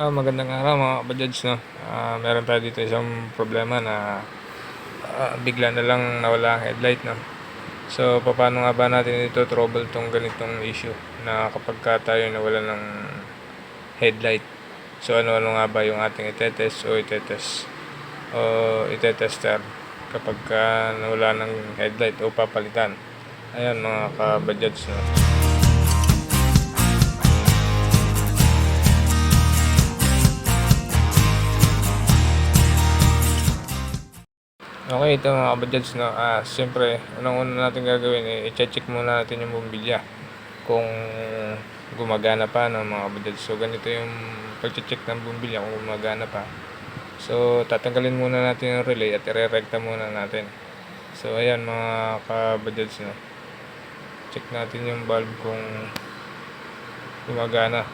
Ah, magandang araw mga kabajads, no? Ah, meron tayo dito isang problema na ah, bigla na lang nawala ang headlight, no? So, paano nga ba natin ito trouble tong ganitong issue na kapag ka tayo nawala ng headlight? So, ano-ano nga ba yung ating itetest o itetest o itetester kapag ka nawala ng headlight o papalitan? Ayan mga kabajads, no? Okay, ito mga kabajads, no? Ah, siyempre, unang una natin gagawin, eh, i-check muna natin yung bumbilya kung gumagana pa, no, mga kabajads. So, ganito yung pag-check ng bumbilya kung gumagana pa. So, tatanggalin muna natin yung relay at ire-recta muna natin. So, ayan mga kabajads, no? Check natin yung valve kung gumagana.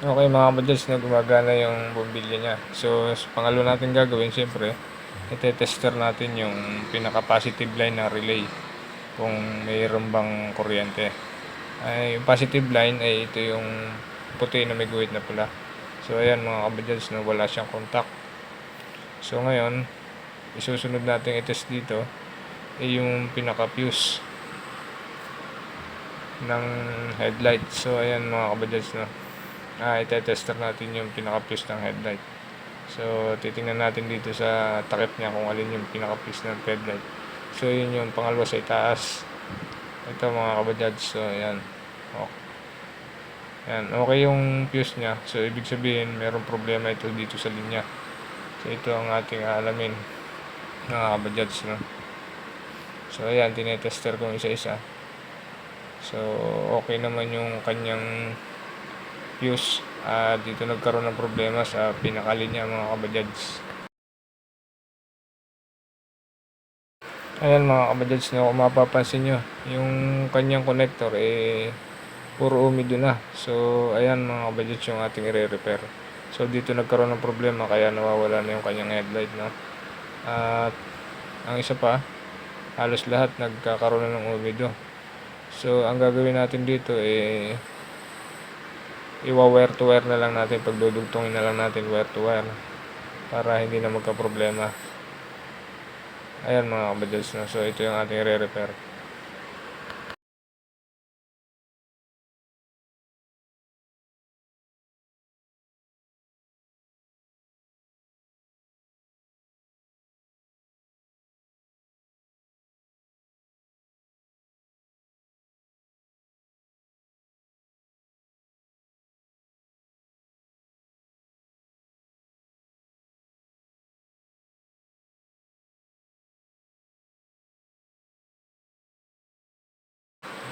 Okay mga kabajads na gumagana yung bumbilya niya. So, sa pangalo natin gagawin, siyempre, ite-tester natin yung pinaka-positive line ng relay kung mayroon bang kuryente. Ay, yung positive line ay ito yung puti na may guhit na pula. So, ayan mga kabajads na wala siyang contact. So, ngayon, isusunod natin i-test dito ay yung pinaka-fuse ng headlight. So, ayan mga kabajads na ah, ite-tester natin yung pinaka-fuse ng headlight. So, titingnan natin dito sa takip niya kung alin yung pinaka-fuse ng headlight. So, yun yung pangalawa sa itaas. Ito mga kabajads. So, ayan. Okay. Ayan. Okay yung fuse niya. So, ibig sabihin, mayroong problema ito dito sa linya. So, ito ang ating alamin mga kabajads. No? So, ayan. Tinetester ko isa-isa. So, okay naman yung kanyang fuse at dito nagkaroon ng problema sa pinakalinya mga kabajads. Ayan mga kabajads na kung mapapansin nyo, yung kanyang connector eh puro umido na. So ayan mga kabajads yung ating i-repair. So dito nagkaroon ng problema kaya nawawala na yung kanyang headlight no. At ang isa pa, halos lahat nagkakaroon na ng umido. So ang gagawin natin dito eh iwa-wire to wire na lang natin pagdudugtungin na lang natin wire to wire para hindi na magka-problema. Ayan mga kabajads na so ito yung ating re-repair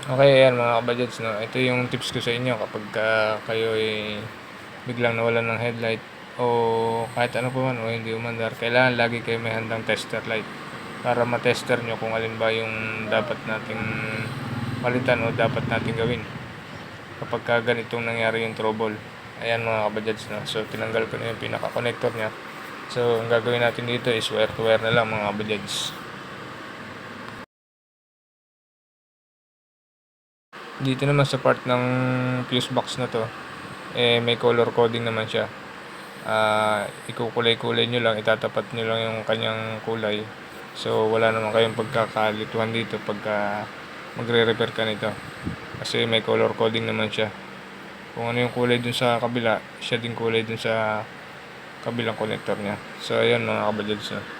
Okay, ayan mga kabajads, no? Ito yung tips ko sa inyo kapag uh, kayo ay biglang nawalan ng headlight o kahit ano pa man o hindi umandar, kailangan lagi kayo may handang tester light para matester nyo kung alin ba yung dapat nating palitan o dapat nating gawin kapag ka ganitong nangyari yung trouble. Ayan mga kabajads, no? So, tinanggal ko na yung pinaka-connector niya. So, ang gagawin natin dito is wire to wire na lang mga kabajads. Dito naman sa part ng fuse box na to eh may color coding naman siya. Uh, ikukulay-kulay nyo lang itatapat nyo lang yung kanyang kulay. So wala naman kayong pagkakalituhan dito pagka magre-repair ka nito. Kasi may color coding naman siya. Kung ano yung kulay dun sa kabila siya din kulay dun sa kabilang connector niya. So ayan mga kabajads na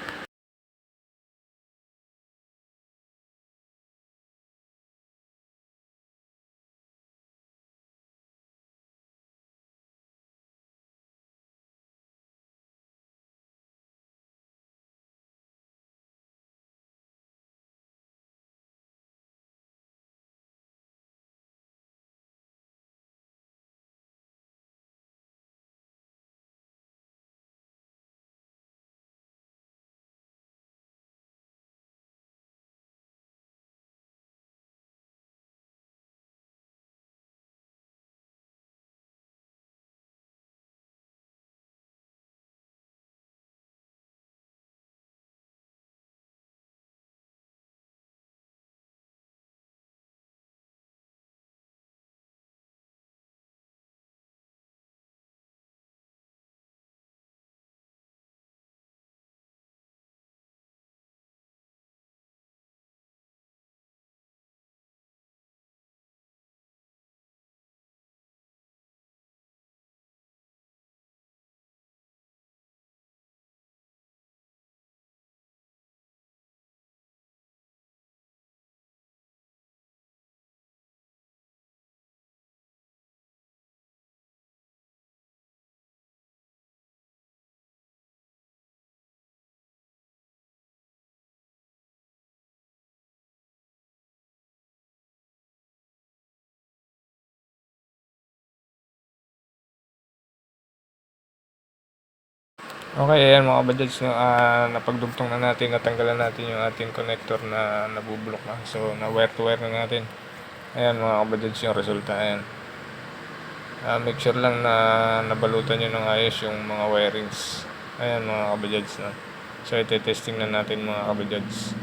Okay, ayan mga kabajads, no, ah, napagdugtong na natin, natanggalan natin yung ating connector na nabubulok na. So, na wire to wire na natin. Ayan mga kabajads yung resulta. Ayan. Ah, make sure lang na nabalutan nyo ng ayos yung mga wirings. Ayan mga kabajads. No? So, ite-testing na natin mga kabajads.